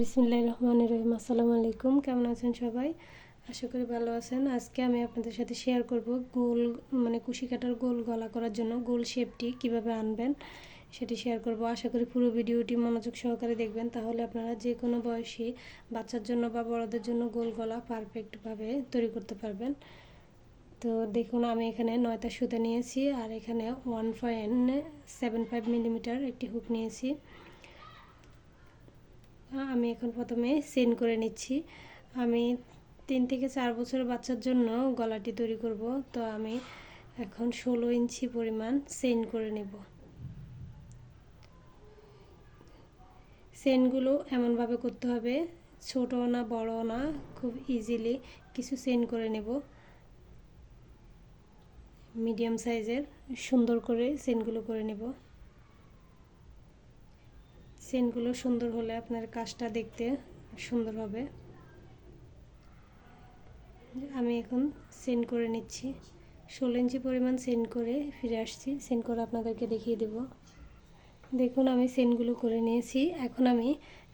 বিসমুল্লাহ রহমান রহিম। আসসালামু আলাইকুম, কেমন আছেন সবাই? আশা করি ভালো আছেন। আজকে আমি আপনাদের সাথে শেয়ার করব গোল মানে কুশি কাটার গোল গলা করার জন্য গোল শেপটি কীভাবে আনবেন সেটি শেয়ার করব। আশা করি পুরো ভিডিওটি মনোযোগ সহকারে দেখবেন। তাহলে আপনারা যে কোনো বয়সী বাচ্চার জন্য বা বড়দের জন্য গোল গলা পারফেক্টভাবে তৈরি করতে পারবেন। তো দেখুন, আমি এখানে নয়টা সুতা নিয়েছি আর এখানে one point seven five millimeter একটি হুক নিয়েছি। আমি এখন প্রথমে সেন করে নিচ্ছি। আমি তিন থেকে চার বছরের বাচ্চার জন্য গলাটি তৈরি করব। তো আমি এখন ষোলো ইঞ্চি পরিমাণ সেন করে নেব। সেনগুলো এমনভাবে করতে হবে ছোটো না বড় না, খুব ইজিলি কিছু সেন করে নেব। মিডিয়াম সাইজের সুন্দর করে সেনগুলো করে নেব। সেনগুলো সুন্দর হলে আপনার কাজটা দেখতে সুন্দর হবে। আমি এখন সেন্ড করে নিচ্ছি। ষোলো ইঞ্চি পরিমাণ সেন্ড করে ফিরে আসছি। সেন্ড করে আপনাদেরকে দেখিয়ে দেব। দেখুন, আমি সেন্ডগুলো করে নিয়েছি। এখন আমি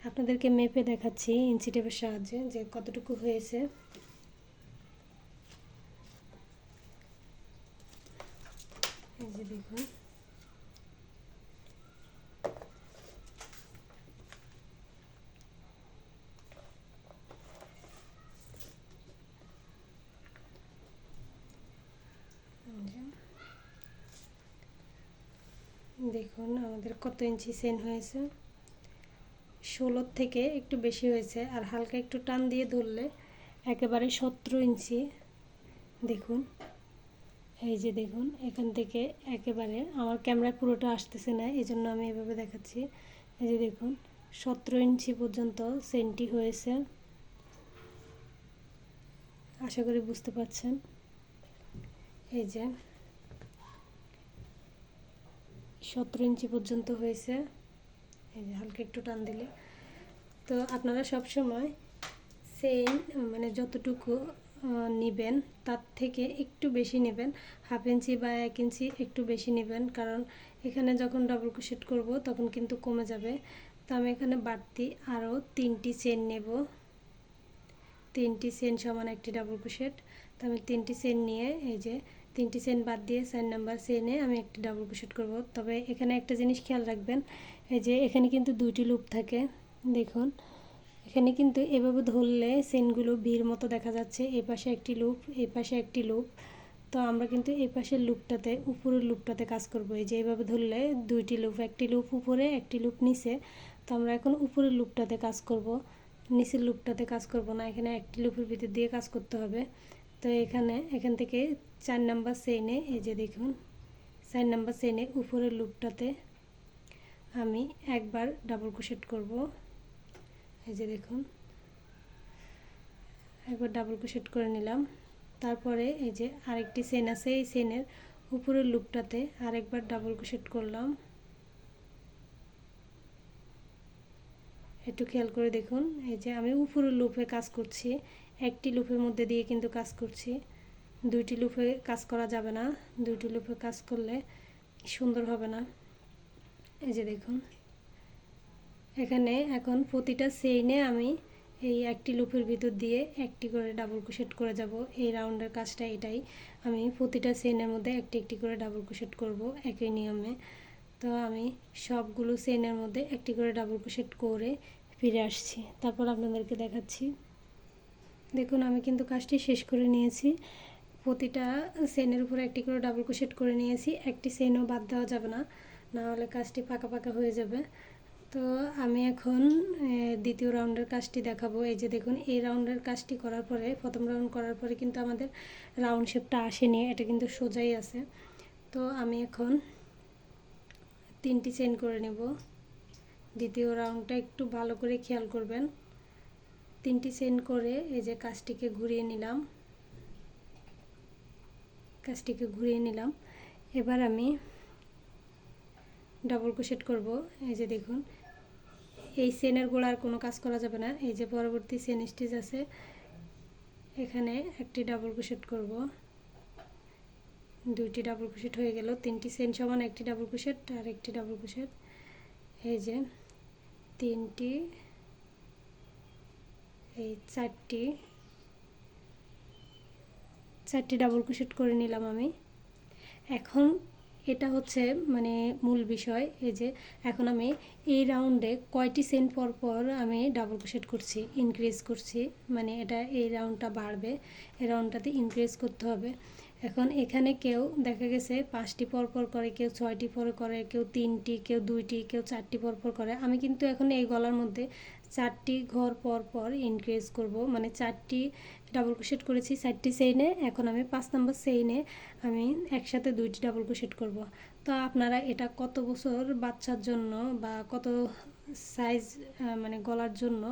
আপনাদেরকে মেপে দেখাচ্ছি ইঞ্চি টেপের সাহায্যে যে কতটুকু হয়েছে এই যে দেখুন দেখুন, আমাদের কত ইঞ্চি সেন হয়েছে? ষোলোর থেকে একটু বেশি হয়েছে, আর হালকা একটু টান দিয়ে ধরলে একেবারে সতেরো ইঞ্চি। দেখুন, এই যে দেখুন, এখান থেকে একেবারে আমার ক্যামেরা পুরোটা আসতেছে না এই জন্য আমি এভাবে দেখাচ্ছি। এই যে দেখুন, সতেরো ইঞ্চি পর্যন্ত সেন্টি হয়েছে। আশা করি বুঝতে পারছেন। এই যে সতেরো ইঞ্চি পর্যন্ত হয়েছে। এই যে হালকা একটু টান দিলে। তো আপনারা সব সময় সেম মানে যতটুকু নেবেন, তার থেকে একটু বেশি নেবেন। হাফ ইঞ্চি বা এক ইঞ্চি একটু বেশি নেবেন। কারণ এখানে যখন ডাবল ক্রোশেট করব, তখন কিন্তু কমে যাবে। তো আমি এখানে বাড়তি আরও তিনটি চেন নেব। তিনটি চেন সমান একটি ডাবল ক্রোশেট তো আমি তিনটি চেন নিয়ে এই যে তিনটি চেন বাদ দিয়ে চার নাম্বার চেনে আমি একটি ডাবল ক্রোশেট করব। তবে এখানে একটা জিনিস খেয়াল রাখবেন, এই যে এখানে কিন্তু দুইটি লুপ থাকে, দেখুন। এখানে কিন্তু এভাবে ধরলে সেনগুলো ভিড় মতো দেখা যাচ্ছে, এ পাশে একটি লুপ এ পাশে একটি লুপ তো আমরা কিন্তু এই পাশের লুপটাতে উপরের লুপটাতে কাজ করব। এই যে এইভাবে ধরলে দুইটি লুপ একটি লুপ উপরে, একটি লুপ নিচে। তো আমরা এখন উপরের লুপটাতে কাজ করব। নিচের লুপটাতে কাজ করব না, এখানে একটি লুপের ভিতর দিয়ে কাজ করতে হবে। তো এখানে, এখান থেকে চার নাম্বার সেনে এই যে দেখুন, চার নাম্বার সেনে উপরের লুপটাতে আমি একবার ডাবল ক্রোশেট করব। এই যে দেখুন, একবার ডাবল ক্রোশেট করে নিলাম। তারপরে এই যে আরেকটি সেন আছে, এই সেনের উপরের লুপটাতে আরেকবার ডাবল ক্রোশেট করলাম। একটু খেয়াল করে দেখুন, এই যে আমি উপরের লুপে কাজ করছি, একটি লুপের মধ্যে দিয়ে কিন্তু কাজ করছি। দুইটি লুপে কাজ করা যাবে না। দুইটি লুপে কাজ করলে সুন্দর হবে না। এই যে দেখুন। এখানে এখন প্রতিটা সেইনে আমি এই একটি লুপের ভিতর দিয়ে একটি করে ডাবল ক্রোশেট করে যাব। এই রাউন্ডের কাজটা এটাই। আমি প্রতিটা চেনের মধ্যে একটি একটি করে ডাবল ক্রোশেট করব একই নিয়মে। তো আমি সবগুলো চেনের মধ্যে একটি করে ডাবল ক্রোশেট করে ফিরে আসছি। তারপর আপনাদেরকে দেখাচ্ছি। দেখুন, আমি কিন্তু কাজটি শেষ করে নিয়েছি। প্রতিটা সেনের উপরে একটি করে ডাবল ক্রোশেট করে নিয়েছি। একটি সেনও বাদ দেওয়া যাবে না না হলে কাজটি পাকা পাকা হয়ে যাবে। তো আমি এখন দ্বিতীয় রাউন্ডের কাজটি দেখাবো। এই যে দেখুন, এই রাউন্ডের কাজটি করার পরে, প্রথম রাউন্ড করার পরে কিন্তু আমাদের রাউন্ড শেপটা আসেনি, এটা কিন্তু সোজাই আছে। তো আমি এখন তিনটি চেন করে নেব। দ্বিতীয় রাউন্ডটা একটু ভালো করে খেয়াল করবেন। তিনটি চেন করে এই যে কাজটিকে ঘুরিয়ে নিলাম। কাজটিকে ঘুরিয়ে নিলাম। এবার আমি ডাবল ক্রোশেট করব। এই যে দেখুন, এই সেনের গোড়ার কোনো কাজ করা যাবে না। এই যে পরবর্তী সেন স্টিচ আছে, এখানে একটি ডাবল ক্রোশেট করব। দুইটি ডাবল ক্রোশেট হয়ে গেল। তিনটি সেন সমান, একটি ডাবল ক্রোশেট আর একটি ডাবল ক্রোশেট এই যে তিনটি, এই চারটি চারটি ডাবল ক্রোশেট করে নিলাম আমি। এখন এটা হচ্ছে মানে মূল বিষয়, এই যে এখন আমি এই রাউন্ডে কয়টি সেন্ট পর পর আমি ডাবল ক্রোশেট করছি ইনক্রিজ করছি মানে এটা এই রাউন্ডটা বাড়বে, এই রাউন্ডটাতে ইনক্রিজ করতে হবে। এখন এখানে কেউ দেখা গেছে পাঁচটি পর পর করে, কেউ ছয়টি পর করে, কেউ তিনটি, কেউ দুইটি, কেউ চারটি পর পর করে। আমি কিন্তু এখন এই গলার মধ্যে চারটি ঘর পর পর ইনক্রিজ করব মানে চারটি ডাবল ক্রোশেট করেছি চারটি সেইনে এখন আমি পাঁচ নম্বর সেইনে আমি একসাথে দুইটি ডাবল ক্রোশেট করব। তো আপনারা এটা কত বছর বাচ্চার জন্য বা কত সাইজ মানে গলার জন্য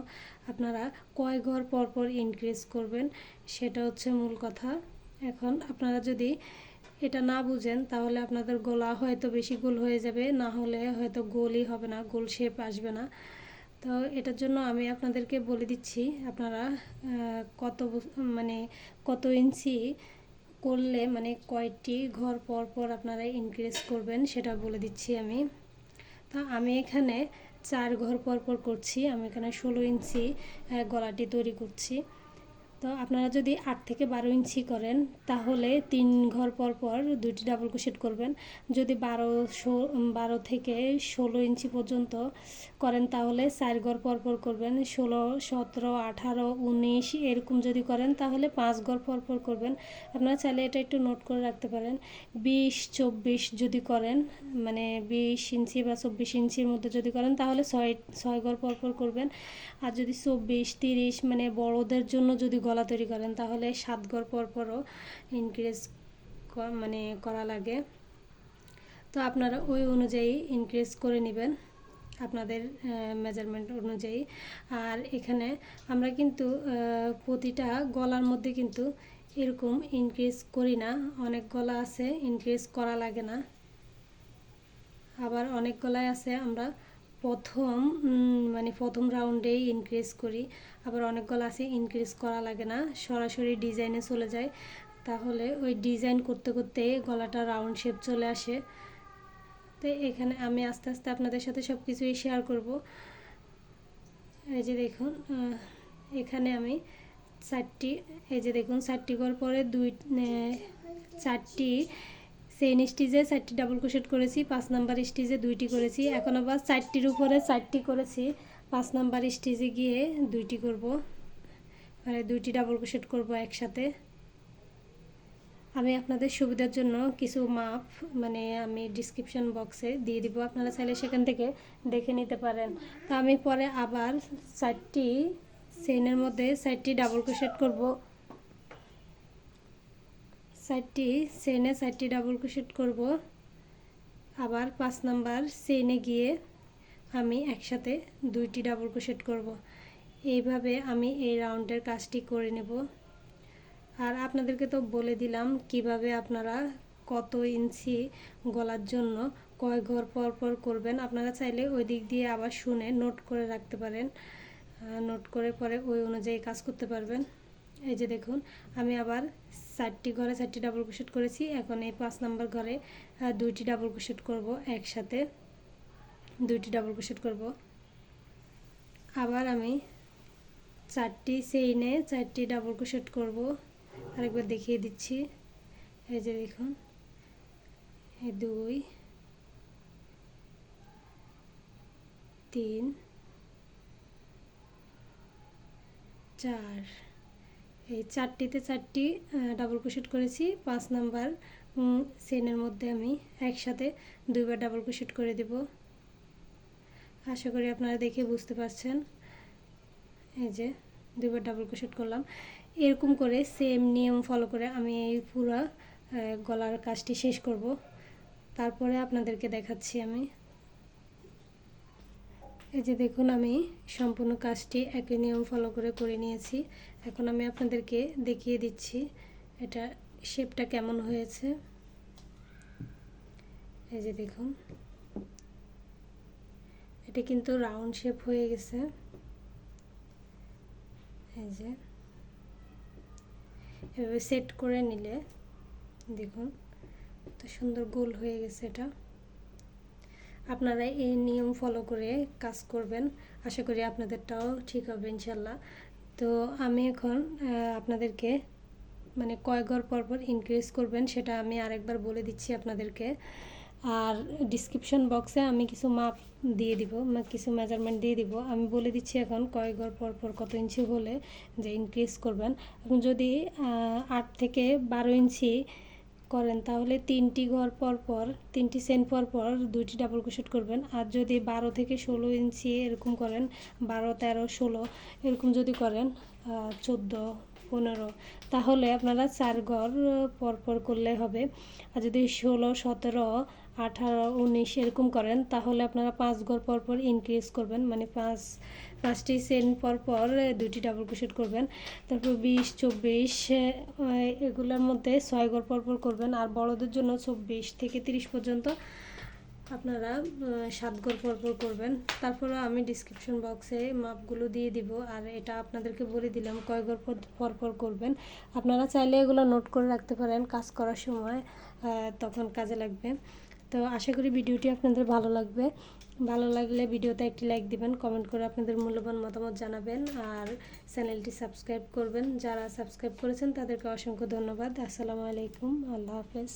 আপনারা কয় ঘর পর পর ইনক্রিজ করবেন সেটা হচ্ছে মূল কথা। এখন আপনারা যদি এটা না বুঝেন তাহলে আপনাদের গলা হয়তো বেশি গোল হয়ে যাবে, না হলে হয়তো গোলই হবে না, গোল শেপ আসবে না। তো এটার জন্য আমি আপনাদেরকে বলে দিচ্ছি, আপনারা কত মানে কত ইঞ্চি করলে মানে কয়টি ঘর পর পর আপনারা ইনক্রিজ করবেন সেটা বলে দিচ্ছি আমি। তা আমি এখানে চার ঘর পর পর করছি, আমি এখানে ষোলো ইঞ্চি গলাটি তৈরি করছি। তো আপনারা যদি আট থেকে বারো ইঞ্চি করেন, তাহলে তিন ঘর পর পর দুইটি ডাবল ক্রোশেট করবেন। যদি বারো বারো থেকে ষোলো ইঞ্চি পর্যন্ত করেন, তাহলে চার ঘর পর পর করবেন। ষোলো, সতেরো, আঠারো, উনিশ এরকম যদি করেন, তাহলে পাঁচ ঘর পর পর করবেন। আপনারা চাইলে এটা একটু নোট করে রাখতে পারেন। বিশ, চব্বিশ যদি করেন মানে বিশ ইঞ্চি বা চব্বিশ ইঞ্চির মধ্যে যদি করেন, তাহলে ছয় ছয় ঘর পর পর করবেন। আর যদি চব্বিশ, তিরিশ মানে বড়দের জন্য যদি গলা তৈরি করেন, তাহলে সাত ঘর পর পরও ইনক্রিজ মানে করা লাগে। তো আপনারা ওই অনুযায়ী ইনক্রিজ করে নেবেন আপনাদের মেজারমেন্ট অনুযায়ী। আর এখানে আমরা কিন্তু প্রতিটা গলার মধ্যে কিন্তু এরকম ইনক্রিজ করি না। অনেক গলা আছে ইনক্রিজ করা লাগে না। আবার অনেক গলায় আছে, আমরা প্রথম মানে প্রথম রাউন্ডেই ইনক্রিজ করি। আবার অনেকগুলো আছে ইনক্রিজ করা লাগে না। সরাসরি ডিজাইনে চলে যায় তাহলে ওই ডিজাইন করতে করতে গলাটা রাউন্ড শেপ চলে আসে। তো এখানে আমি আস্তে আস্তে আপনাদের সাথে সব কিছুই শেয়ার করব। এই যে দেখুন এখানে আমি চারটি, এই যে দেখুন, চারটি করার পরে দুই চারটি চেইন স্টিচে চারটি ডাবল ক্রোশেট করেছি, পাঁচ নাম্বার স্টিচে দুইটি করেছি। এখন আবার চারটির উপরে চারটি করেছি, পাঁচ নাম্বার স্টিচে গিয়ে দুইটি করব। মানে দুইটি ডাবল ক্রোশেট করব একসাথে। আমি আপনাদের সুবিধার জন্য কিছু মাপ মানে আমি ডিসক্রিপশন বক্সে দিয়ে দিব। আপনারা চাইলে সেখান থেকে দেখে নিতে পারেন। তো আমি পরে আবার চারটি চেইনের মধ্যে চারটি ডাবল ক্রোশেট করব। চারটি চেনে চারটি ডাবল ক্রোশেট করব। আবার পাঁচ নাম্বার চেইনে গিয়ে আমি একসাথে দুইটি ডাবল ক্রোশেট করব। এইভাবে আমি এই রাউন্ডের কাজটি করে নেব। আর আপনাদেরকে তো বলে দিলাম কীভাবে আপনারা কত ইঞ্চি গলার জন্য কয় ঘর পর পর করবেন। আপনারা চাইলে ওই দিক দিয়ে আবার শুনে নোট করে রাখতে পারেন। নোট করে পরে ওই অনুযায়ী কাজ করতে পারবেন। এই যে দেখুন, আমি আবার চারটি ঘরে চারটি ডাবল ক্রোশেট করেছি। এখন এই পাঁচ নাম্বার ঘরে দুইটি ডাবল ক্রোশেট করব একসাথে। দুইটি ডাবল ক্রোশেট করব। আবার আমি চারটি চেইনে চারটি ডাবল ক্রোশেট করব। আরেকবার দেখিয়ে দিচ্ছি। এই যে দেখুন, এই দুই, তিন, চার এই চারটিতে চারটি ডাবল ক্রোশেট করেছি। পাঁচ নাম্বার চেনের মধ্যে আমি একসাথে দুইবার ডাবল ক্রোশেট করে দেব। আশা করি আপনারা দেখে বুঝতে পারছেন। এই যে, দুইবার ডাবল ক্রোশেট করলাম। এরকম করে সেম নিয়ম ফলো করে আমি এই পুরো গলার কাজটি শেষ করব। তারপরে আপনাদেরকে দেখাচ্ছি আমি। এই যে দেখুন, আমি সম্পূর্ণ কাজটি একই নিয়ম ফলো করে করে নিয়েছি। এখন আমি আপনাদেরকে দেখিয়ে দিচ্ছি এটা শেপটা কেমন হয়েছে। এই যে দেখুন। এটা কিন্তু রাউন্ড শেপ হয়ে গেছে। এই যে। এভাবে সেট করে নিলে, দেখুন কত সুন্দর গোল হয়ে গেছে এটা। আপনারা এই নিয়ম ফলো করে কাজ করবেন। আশা করি আপনাদেরটাও ঠিক হবে, ইনশাল্লাহ। তো আমি এখন আপনাদেরকে মানে কয় ঘর পর পর ইনক্রিজ করবেন সেটা আমি আরেকবার বলে দিচ্ছি আপনাদেরকে। আর ডিসক্রিপশন বক্সে আমি কিছু মাপ দিয়ে দিব কিছু মেজারমেন্ট দিয়ে দিব। আমি বলে দিচ্ছি এখন কয় ঘর পর পর কত ইঞ্চি হলে যে ইনক্রিজ করবেন। এখন যদি আট থেকে বারো ইঞ্চি করেন, তাহলে তিনটি ঘর পর পর, তিনটি সেন পর পর দুইটি ডাবল ক্রোশেট করবেন। আর যদি বারো থেকে ষোলো ইঞ্চি এরকম করেন, বারো, তেরো, ষোলো এরকম যদি করেন চোদ্দ, পনেরো, তাহলে আপনারা চার ঘর পর পর করলে হবে। আর যদি ষোলো, সতেরো আঠারো উনিশ এরকম করেন, তাহলে আপনারা পাঁচ ঘর পর পর ইনক্রিজ করবেন মানে পাঁচ, পাঁচটি সেন পর পর দুটি ডাবল ক্রোশেট করবেন। তারপর বিশ, চব্বিশ এগুলোর মধ্যে ছয় ঘর পর পর করবেন, আর বড়দের জন্য চব্বিশ থেকে তিরিশ পর্যন্ত আপনারা সাত ঘর পর পর করবেন। তারপরে আমি ডিসক্রিপশন বক্সে মাপগুলো দিয়ে দিব, আর এটা আপনাদেরকে বলে দিলাম, কয় ঘর পর করবেন। আপনারা চাইলে এগুলো নোট করে রাখতে পারেন, কাজ করার সময় তখন কাজে লাগবে। তো আশা করি ভিডিওটি আপনাদের ভালো লাগবে। ভালো লাগলে ভিডিওতে একটি লাইক দিবেন কমেন্ট করে আপনাদের মূল্যবান মতামত জানাবেন আর চ্যানেলটি সাবস্ক্রাইব করবেন। যারা সাবস্ক্রাইব করেছেন তাদেরকে অসংখ্য ধন্যবাদ। আসসালামু আলাইকুম, আল্লাহ হাফেজ।